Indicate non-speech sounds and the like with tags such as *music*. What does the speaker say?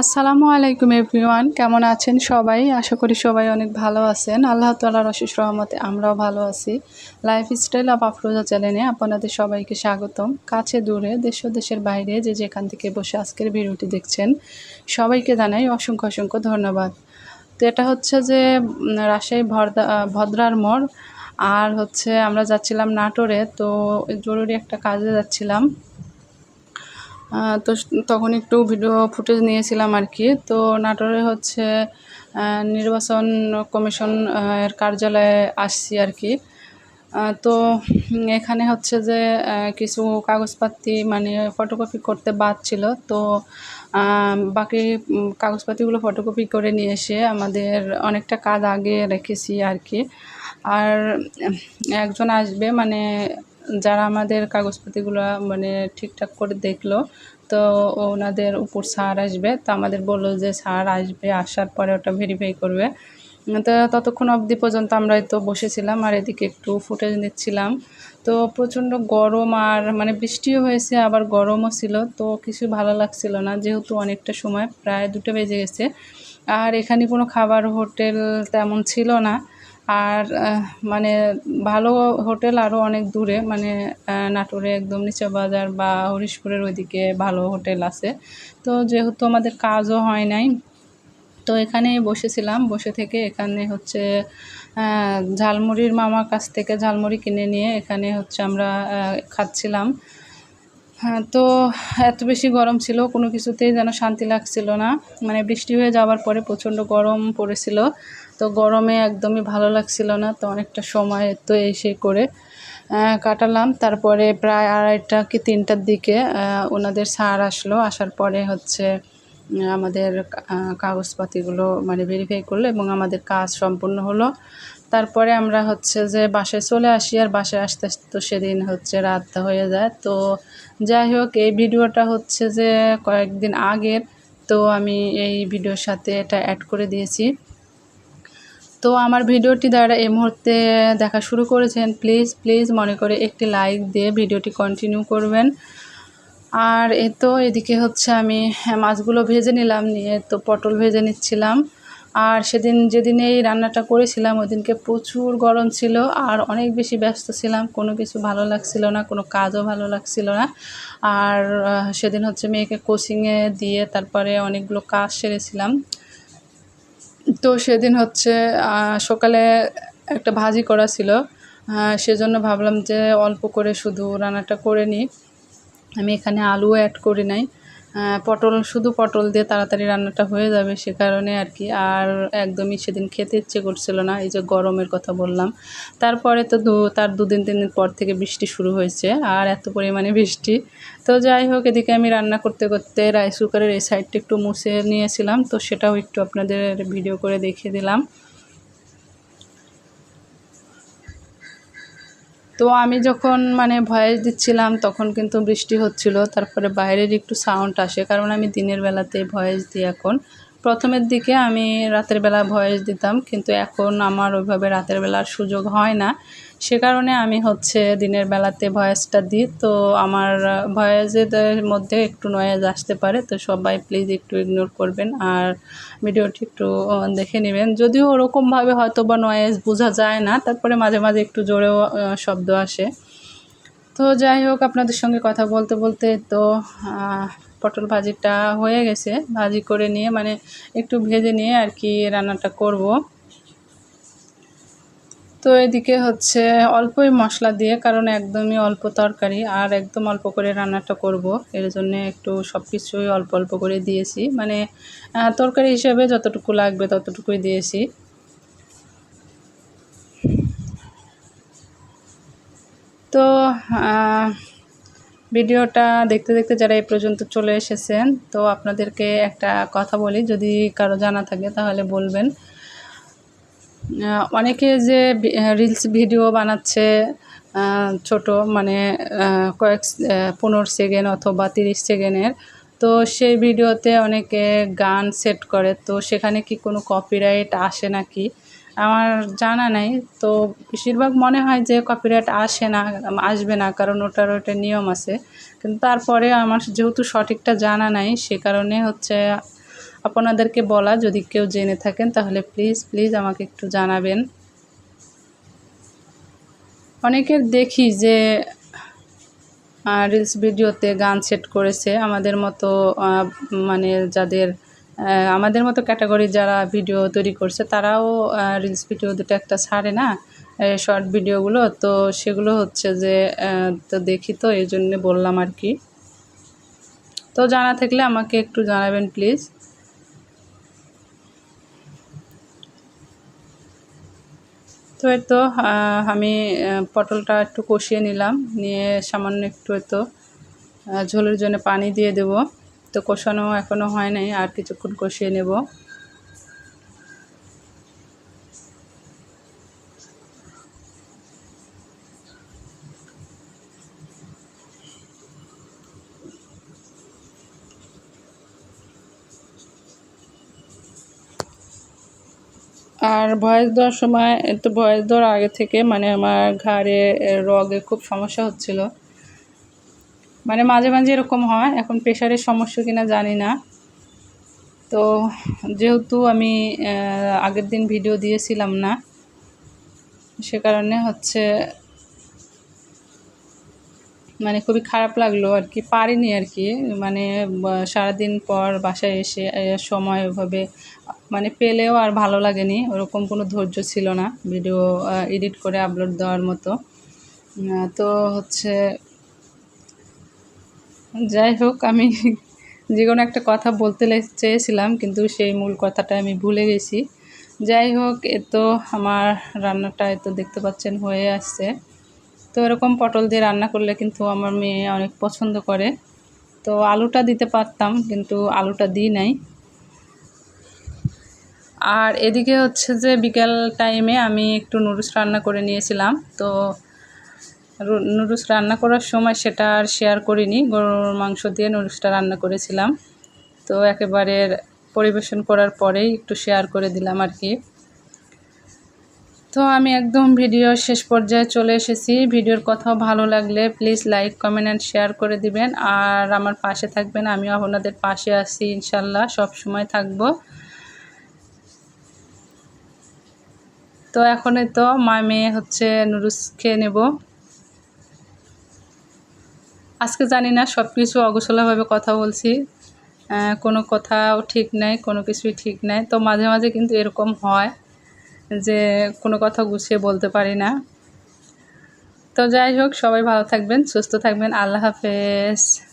আসসালামু আলাইকুম এভরিওয়ান, কেমন আছেন সবাই? আশা করি সবাই অনেক ভালো আছেন। আল্লাহ তালার অশেষ রহমতে আমরাও ভালো আছি। লাইফ স্টাইল অফ আফরোজা চ্যানেলে আপনাদের সবাইকে স্বাগতম। কাছে দূরে, দেশ দেশের বাইরে যে যেখান থেকে বসে আজকের ভিডিওটি দেখছেন, সবাইকে জানাই অসংখ্য অসংখ্য ধন্যবাদ। তো এটা হচ্ছে যে রাজশাহী ভদ্রা ভদ্রার মোড়। আর হচ্ছে আমরা যাচ্ছিলাম নাটোরে, তো জরুরি একটা কাজে যাচ্ছিলাম। তো তখন একটু ভিডিও ফুটেজ নিয়েছিলাম আর কি। তো নাটোরে হচ্ছে নির্বাচন কমিশন এর কার্যালয়ে আসছি আর কি। তো এখানে হচ্ছে যে কিছু কাগজপাতি মানে ফটোকপি করতে বাদ ছিল। তো বাকি কাগজপাতিগুলো ফটোকপি করে নিয়ে এসে আমাদের অনেকটা কাজ আগে রেখেছি আর কি। আর একজন আসবে মানে যারা আমাদের কাগজপাতিগুলো মানে ঠিকঠাক করে দেখল, তো ওনাদের উপর স্যার আসবে। তো আমাদের বলল যে, স্যার আসবে, আসার পরে ওটা ভেরিফাই করবে। তো ততক্ষণ অবধি পর্যন্ত আমরা তো বসেছিলাম আর এদিকে একটু ফুটেজ নিচ্ছিলাম। তো প্রচণ্ড গরম আর মানে বৃষ্টিও হয়েছে, আবার গরমও ছিল, তো কিছু ভালো লাগছিল না। যেহেতু অনেকটা সময়, প্রায় দুটো বেজে গেছে। আর এখানে কোনো খাবার হোটেল তেমন ছিল না। আর মানে ভালো হোটেল আরও অনেক দূরে মানে নাটোরে একদম নিচে বাজার বা হরিশপুরের ওইদিকে ভালো হোটেল আছে। তো যেহেতু আমাদের কাজও হয় নাই, তো এখানে বসেছিলাম। বসে থেকে এখানে হচ্ছে ঝালমুড়ির মামার কাছ থেকে ঝালমুড়ি কিনে নিয়ে এখানে হচ্ছে আমরা খাচ্ছিলাম। হ্যাঁ তো এত বেশি গরম ছিল, কোনো কিছুতেই যেন শান্তি লাগছিল না। মানে বৃষ্টি হয়ে যাওয়ার পরে প্রচণ্ড গরম পড়েছিল। তো গরমে একদমই ভালো লাগছিল না, তো অনেকটা সময় তো এসে করে কাটালাম। তারপরে প্রায় আড়াইটা কি তিনটার দিকে ওনাদের স্যার আসলো, আসার পরে হচ্ছে আমাদের কাগজপাতিগুলো মানে ভেরিফাই করল এবং আমাদের কাজ সম্পূর্ণ হলো। তারপরে আমরা হচ্ছে যে বাসায় চলে আসি, আর বাসায় আসতে আসতে তো সেদিন হচ্ছে রাত হয়ে যায়। তো যাই হোক, এই ভিডিওটা হচ্ছে যে কয়েকদিন আগের, তো আমি এই ভিডিওর সাথে এটা অ্যাড করে দিয়েছি। তো আমার ভিডিওটি দ্বারা এই মুহূর্তে দেখা শুরু করেছেন প্লিজ প্লিজ মনে করে একটি লাইক দিয়ে ভিডিওটি কন্টিনিউ করবেন। আর এ তো এদিকে হচ্ছে আমি মাছগুলো ভেজে নিলাম, নিয়ে তো পটল ভেজে নিচ্ছিলাম। আর সেদিন যেদিন এই রান্নাটা করেছিলাম ওই দিনকে প্রচুর গরম ছিল, আর অনেক বেশি ব্যস্ত ছিলাম, কোনো কিছু ভালো লাগছিল না, কোনো কাজও ভালো লাগছিল না। আর সেদিন হচ্ছে মেয়েকে কোচিংয়ে দিয়ে তারপরে অনেকগুলো কাজ সেরেছিলাম। তো সেদিন হচ্ছে সকালে একটা ভাজি করা ছিল। সেজন্য ভাবলাম যে অল্প করে শুধু রান্নাটা করে নিই। আমি এখানে আলুও অ্যাড করি নাই। পটল, শুধু পটল দিয়ে তাড়াতাড়ি রান্নাটা হয়ে যাবে সে কারণে আর কি। আর একদমই সেদিন খেতে ইচ্ছে করছিল না, এই যে গরমের কথা বললাম। তারপরে তো দু, তার দুদিন, তিন দিন পর থেকে বৃষ্টি শুরু হয়েছে, আর এত পরিমাণে বৃষ্টি। তো যাই হোক, এদিকে আমি রান্না করতে করতে রাইস কুকারের এই সাইডটা একটু মুছে নিয়েছিলাম, তো সেটাও একটু আপনাদের ভিডিও করে দেখিয়ে দিলাম। তো আমি যখন মানে ভয়েস দিচ্ছিলাম, তখন কিন্তু বৃষ্টি হচ্ছিল। তারপরে বাইরের একটু সাউন্ড আসে, কারণ আমি দিনের বেলাতে ভয়েস দিই এখন। প্রথমের দিকে আমি রাতের বেলা ভয়েস দিতাম, কিন্তু এখন আমার ওইভাবে রাতের বেলার সুযোগ হয় না। সে কারণে আমি হচ্ছে দিনের বেলাতে ভয়েসটা দিই। তো আমার ভয়েসের মধ্যে একটু নয়েজ আসতে পারে, তো সবাই প্লিজ একটু ইগনোর করবেন আর ভিডিওটি একটু দেখে নেবেন। যদিও ওরকমভাবে হয়তো বা নয়েজ বোঝা যায় না, তারপরে মাঝে মাঝে একটু জোরেও শব্দ আসে। তো যাই হোক, আপনাদের সঙ্গে কথা বলতে বলতে তো পটল ভাজিটা হয়ে গেছে। ভাজি করে নিয়ে মানে একটু ভেজে নিয়ে আর কি রান্নাটা করব। তো এদিকে হচ্ছে অল্পই মশলা দিয়ে, কারণ একদমই অল্প তরকারি আর একদম অল্প করে রান্নাটা করব। এর জন্য একটু সব কিছুই অল্প অল্প করে দিয়েছি। মানে তরকারি হিসেবে যতটুকু লাগবে ততটুকুই দিয়েছি। তো ভিডিওটা দেখতে দেখতে যারা এই পর্যন্ত চলে এসেছেন, তো আপনাদেরকে একটা কথা বলি। যদি কারও জানা থাকে তাহলে বলবেন। অনেকে যে রিলস ভিডিও বানাচ্ছে ছোট মানে কয়েক পনেরো সেকেন্ড অথবা তিরিশ সেকেন্ডের তো সেই ভিডিওতে অনেকে গান সেট করে, তো সেখানে কি কোনো কপিরাইট আসে নাকি? আমার জানা নাই, তো বেশিরভাগ মনে হয় যে কপিরাইট আসে না, আসবে না, কারণ ওটার ওটা নিয়ম আছে। কিন্তু তারপরে আমার যেহেতু সঠিকটা জানা নাই, সে কারণে হচ্ছে আপনাদেরকে বলা, যদি কেউ জেনে থাকেন তাহলে প্লিজ প্লিজ আমাকে একটু জানাবেন। অনেকের দেখি যে রিলস ভিডিওতে গান সেট করেছে। আমাদের মতো মানে যাদের আমাদের মতো ক্যাটাগরি যারা ভিডিও তৈরি করছে, তারাও রিলস ভিডিও দুটো একটা ছাড়ে না শর্ট ভিডিওগুলো তো সেগুলো হচ্ছে যে তো দেখি তো, এই জন্যে বললাম আর কি। তো জানা থাকলে আমাকে একটু জানাবেন প্লিজ তো হয়তো আমি পটলটা একটু কষিয়ে নিলাম। নিয়ে সামান্য একটু হয়তো ঝোলের জন্য পানি দিয়ে দেবো। তো কষানো এখনও হয় নাই, আর কিছুক্ষণ কষিয়ে নেব। আর ভয়েস দেওয়ার সময় তো ভয়েস দেওয়ার আগে থেকে মানে আমার ঘাড়ে রগে খুব সমস্যা হচ্ছিল। মানে মাঝে মাঝে এরকম হয়, এখন প্রেশারের সমস্যা কিনা জানি না। তো যেহেতু আমি আগের দিন ভিডিও দিয়েছিলাম না, সে কারণে হচ্ছে মানে খুবই খারাপ লাগল আর কি, পারিনি আর কি। মানে সারাদিন পর বাসায় এসে সময় ওভাবে মানে পেলেও আর ভালো লাগেনি, ওরকম কোনো ধৈর্য ছিল না ভিডিও এডিট করে আপলোড দেওয়ার মতো। তো হচ্ছে, যাই হোক, আমি *laughs* যে কোনো একটা কথা বলতে চেয়েছিলাম, কিন্তু সেই মূল কথাটা আমি ভুলে গেছি। যাই হোক এ তো আমার রান্নাটা এ তো দেখতে পাচ্ছেন হয়ে আসছে। তো এরকম পটল দিয়ে রান্না করলে কিন্তু আমার মেয়ে অনেক পছন্দ করে। তো আলুটা দিতে পারতাম, কিন্তু আলুটা দিই নাই। আর এদিকে হচ্ছে যে বিকেল টাইমে আমি একটু নুডলস রান্না করে নিয়েছিলাম। তো নুডলস রান্না করার সময় সেটা আর শেয়ার করিনি, গরুর মাংস দিয়ে নুডলসটা রান্না করেছিলাম। তো একেবারে পরিবেশন করার পরেই একটু শেয়ার করে দিলাম আর কি। তো আমি একদম ভিডিও শেষ পর্যায়ে চলে এসেছি। ভিডিওর কথাও ভালো লাগলে please like comment and share করে দিবেন। আর আমার পাশে থাকবেন, আমিও আপনাদের পাশে আছি ইনশাল্লাহ, সব সময় থাকব। তো এখন তো মা মেয়ে হচ্ছে নুডলস খেয়ে নেব। আজকে জানি না সব কিছু অগোছলাভাবে কথা বলছি। কোনো কথাও ঠিক নাই, কোনো কিছুই ঠিক নাই। তো মাঝে মাঝে কিন্তু এরকম হয়। যে কোনো কথা গুছিয়ে বলতে পারি না। তো যাই হোক, সবাই ভালো থাকবেন, সুস্থ থাকবেন, আল্লাহ হাফেজ।